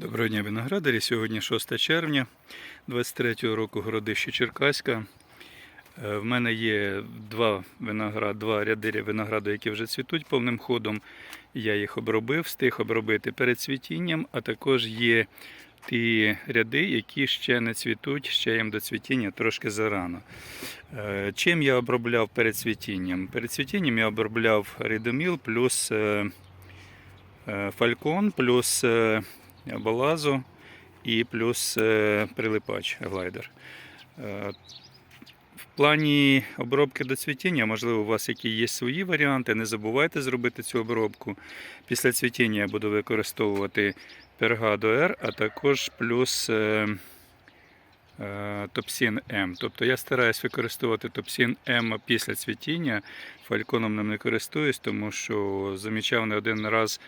Доброго дня, виноградарі. Сьогодні 6 червня 23-го року городище Черкаська. Е, В мене є два виноград, два ряди винограду, які вже цвітуть повним ходом. Я їх обробив, встиг обробити перед цвітінням, а також є ті ряди, які ще не цвітуть, ще їм до цвітіння трошки зарано. Е, Чим я обробляв перед цвітінням? Перед цвітінням я обробляв рідоміл плюс е, фалькон, плюс балазу і плюс е, прилипач глайдер. Е, В плані обробки до цвітіння, можливо, у вас які є свої варіанти. Не забувайте зробити цю обробку. Після цвітіння я буду використовувати Пергадо R, а також плюс е, Топсін М. Тобто я стараюсь використовувати Топсін М після цвітіння. Фальконом ним не користуюсь, тому що замічав не один раз,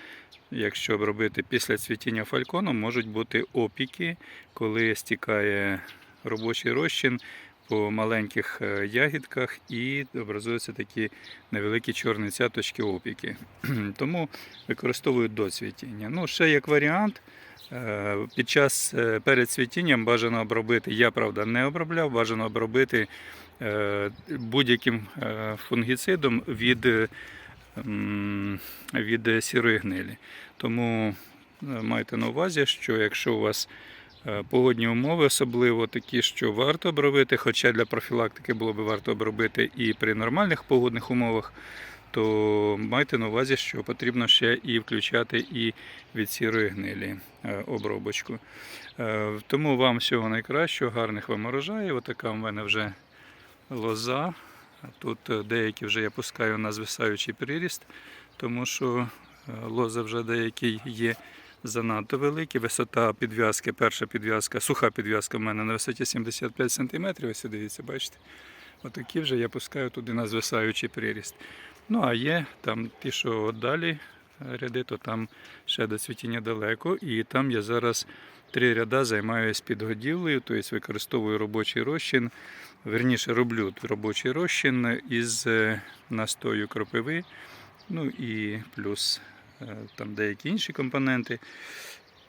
якщо робити після цвітіння фальконом, можуть бути опіки, коли стікає робочий розчин по маленьких е, ягідках і образуються такі невеликі чорні цяточки опіки. Тому використовую до цвітіння. Ну, ще як варіант. е, Під час е, перед цвітінням бажано обробити, я правда не обробляв, бажано обробити будь-яким фунгіцидом від, від сірої гнилі. Тому майте на увазі, що якщо у вас погодні умови, особливо такі, що варто обробити, хоча для профілактики було б варто обробити і при нормальних погодних умовах, то майте на увазі, що потрібно ще і включати і від сірої гнилі е, обробочку. Е, Тому вам всього найкращого, гарних вам урожаїв. Отака в мене вже лоза. Тут е, деякі вже я пускаю на звисаючий приріст, тому що е, лоза вже деякі є занадто великі. Висота підв'язки, перша підв'язка, суха підв'язка в мене на висоті 75 см. Ось дивіться, бачите. Отакі вже я пускаю туди на звисаючий приріст. Ну а є там ті, що далі е, ряди, то там ще до цвітіння далеко. І там я зараз три ряда займаюся підгодівлею, тобто використовую робочий розчин. Верніше роблю робочий розчин із е, настою кропиви, ну і плюс там деякі інші компоненти.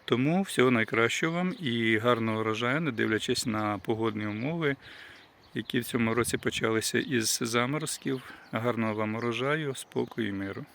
Тому всього найкращого вам і гарного урожаю, не дивлячись на погодні умови, які в цьому році почалися із заморозків. Гарного вам урожаю, спокою і миру.